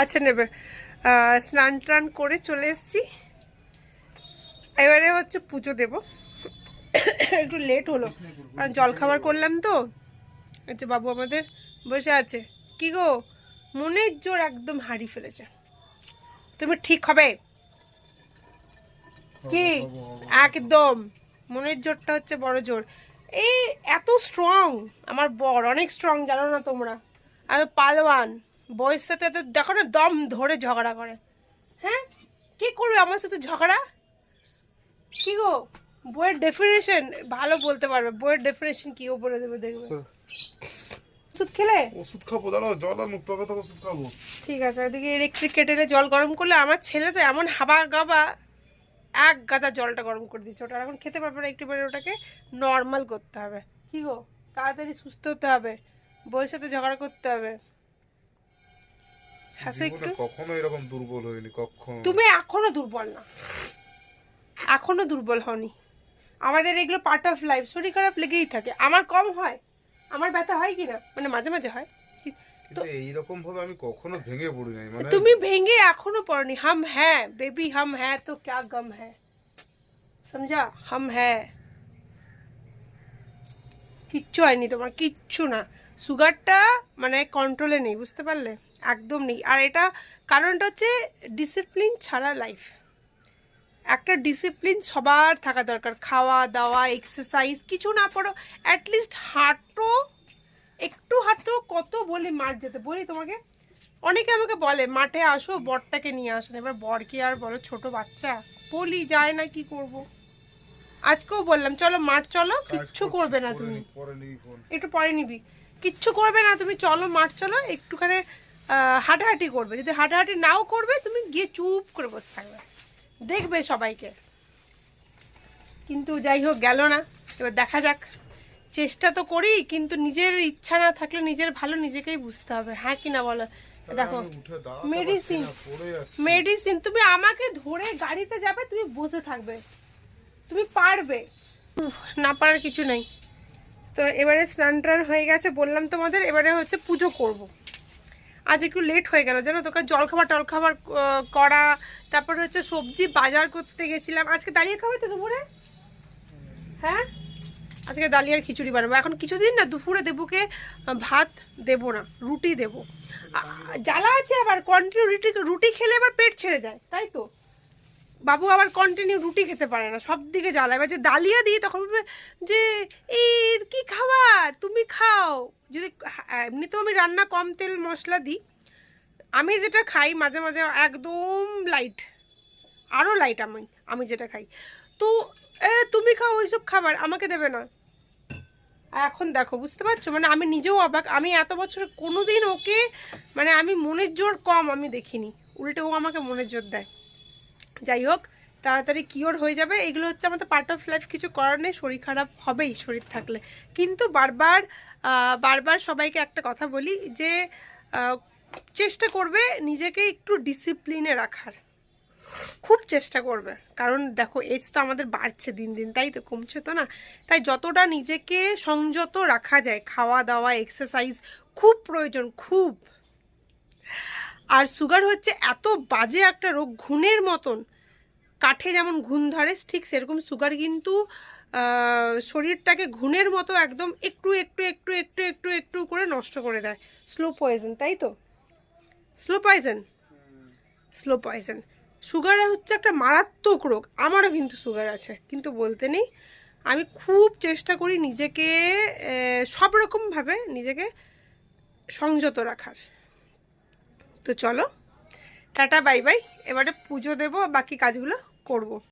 আচ্ছা নেবে। স্নান টান করে চলে এসেছি। এবারে হচ্ছে পুজো দেব। একটু লেট হলো। কারণ জলখাবার করলাম তো। আচ্ছা বাবু আমাদের বসে আছে। কি গো? মনের জোর একদম হারিয়ে ফেলেছে। তুমি ঠিক হবে? কি? একদম। মনের জোরটা হচ্ছে বড় জোর। এই এত স্ট্রং আমার বর অনেক স্ট্রং জানো না তোমরা? আর পালোয়ান। বয়স সাথে তো দেখো না দম ধরে ঝগড়া করে। হ্যাঁ? কি করবে আমার সাথে ঝগড়া? কি গো? বইয়ের ডেফিনেশন ভালো বলতে পারবে। বইয়ের ডেফিনেশন কি? ও বলে দেবে দেখবে। ওষুধ খেলে? ওষুধ খাব দাঁড়াও জল আর হবে তো ওষুধ খাব। ঠিক আছে ওদিকে ইলেকট্রিক কেটেলে জল গরম করলে আমার ছেলে তো এমন হাবা গাবা এক গাদা জলটা গরম করে দিচ্ছে ওটা এখন খেতে পারবে না একটু মানে ওটাকে নর্মাল করতে হবে। কি গো? তাড়াতাড়ি সুস্থ হতে হবে বউয়ের সাথে ঝগড়া করতে হবে। হাসো একটু। কখনো এরকম দুর্বল হয়নি কখনো। তুমি এখনও দুর্বল না। এখনও দুর্বল হওনি। আমাদের এগুলো পার্ট অফ লাইফ শরীর খারাপ লেগেই থাকে। আমার কম হয়। আমার ব্যথা হয় মানে মাঝে মাঝে হয়। এইরকম ভাবে আমি কখনো ভেঙে পড়ি নাই মানে তুমি ভেঙে এখনও পড়নি। হাম হ্যাঁ বেবি হাম হ্যাঁ তো ক্যা গম হ্যাঁ সমঝা? হাম হ্যাঁ কিচ্ছু হয়নি তোমার কিচ্ছু না। সুগারটা মানে কন্ট্রোলে নেই বুঝতে পারলে? একদম নেই। আর এটা কারণটা হচ্ছে ডিসিপ্লিন ছাড়া লাইফ একটা ডিসিপ্লিন সবার থাকা দরকার। খাওয়া দাওয়া এক্সারসাইজ কিছু না পড়ো অ্যাটলিস্ট হাঁটো। একটু হাঁটো কত বলি মাঠ যেতে বলি তোমাকে? অনেকে আমাকে বলে মাঠে আসো বরটাকে নিয়ে আসেন এবার বর কি আর বলো ছোট বাচ্চা? বলি যায় না কি করব? আজকেও বললাম চলো মাঠ চলো কিচ্ছু করবে না তুমি। একটু পরে নিবি। কিচ্ছু করবে না তুমি চলো মাঠ চলো একটুখানি হাঁটাহাঁটি করবে। যদি হাঁটাহাঁটি নাও করবে তুমি গিয়ে চুপ করে বসে থাকবে। দেখবে সবাইকে। কিন্তু যাই হোক গেল না। এবার দেখা যাক। চেষ্টা তো করি কিন্তু নিজের ইচ্ছা না থাকলে নিজের ভালো নিজেকেই বুঝতে হবে। হ্যাঁ কি না বলো? দেখো মেডিসিন। মেডিসিন তুমি আমাকে ধরে গাড়িতে যাবে তুমি বসে থাকবে। তুমি পারবে। না পারার কিছু নেই। তো এবারে স্নান টান হয়ে গেছে, বললাম তোমাদের, এবারে হচ্ছে পুজো করব। আজ একটু লেট হয়ে গেল, জানো তোকে জলখাবার টলখাবার করা, তারপর হচ্ছে সবজি বাজার করতে গেছিলাম। আজকে দাঁড়িয়ে খাবে তো দুপুরে? হ্যাঁ? আজকে দালিয়ার খিচুড়ি বানাবো। এখন কিছুদিন না, দুপুরে দেবুকে ভাত দেবো না, রুটি দেবো। জ্বালা আছে আবার কন্টিনিউ রুটি রুটি খেলে আবার পেট ছেড়ে যায়, তাই তো? বাবু আবার কন্টিনিউ রুটি খেতে পারে না সব দিকে জ্বালা এবার যে ডালিয়া দিই তখন বলবে যে এই কি খাবার? তুমি খাও। যদি হ্যাঁ, এমনিতেও আমি রান্না কম তেল মশলা দিই। আমি যেটা খাই মাঝে মাঝে একদম লাইট আরও লাইট আমি আমি যেটা খাই। তো তুমি খাও ওইসব খাবার আমাকে দেবে না। এখন দেখো বুঝতে পারছ? মানে আমি নিজেও অবাক আমি এত বছরে কোনো দিন ওকে মানে আমি মনের জোর কম আমি দেখিনি। উল্টে ও আমাকে মনের জোর দেয়। যাই হোক, তাড়াতাড়ি কিওর হয়ে যাবে। এগুলো হচ্ছে আমাদের পার্ট অফ লাইফ কিছু করার নেই, শরীর খারাপ হবেই শরীর থাকলে। কিন্তু বারবার বারবার সবাইকে একটা কথা বলি যে চেষ্টা করবে নিজেকে একটু ডিসিপ্লিনে রাখার। খুব চেষ্টা করবে। কারণ দেখো এজ তো আমাদের বাড়ছে দিন দিন, তাই তো কমছে তো না? তাই যতটা নিজেকে সংযত রাখা যায় খাওয়া দাওয়া এক্সারসাইজ খুব প্রয়োজন, খুব। আর সুগার হচ্ছে এত বাজে একটা রোগ, ঘুণের মতন। কাঠে যেমন ঘুণ ধরে, ঠিক সেরকম সুগার কিন্তু শরীরটাকে ঘুণের মতো একদম একটু একটু একটু একটু একটু একটু করে নষ্ট করে দেয়। স্লো পয়জন তাই তো? Slow poison slow poison sugar হচ্ছে একটা মারাত্মক রোগ, আমারও কিন্তু সুগার আছে, কিন্তু বলতে নেই। আমি খুব চেষ্টা করি নিজেকে সব রকমভাবে নিজেকে সংযত রাখার। তো চলো টাটা বাই বাই এবারে পুজো দেবো বাকি কাজগুলো করব।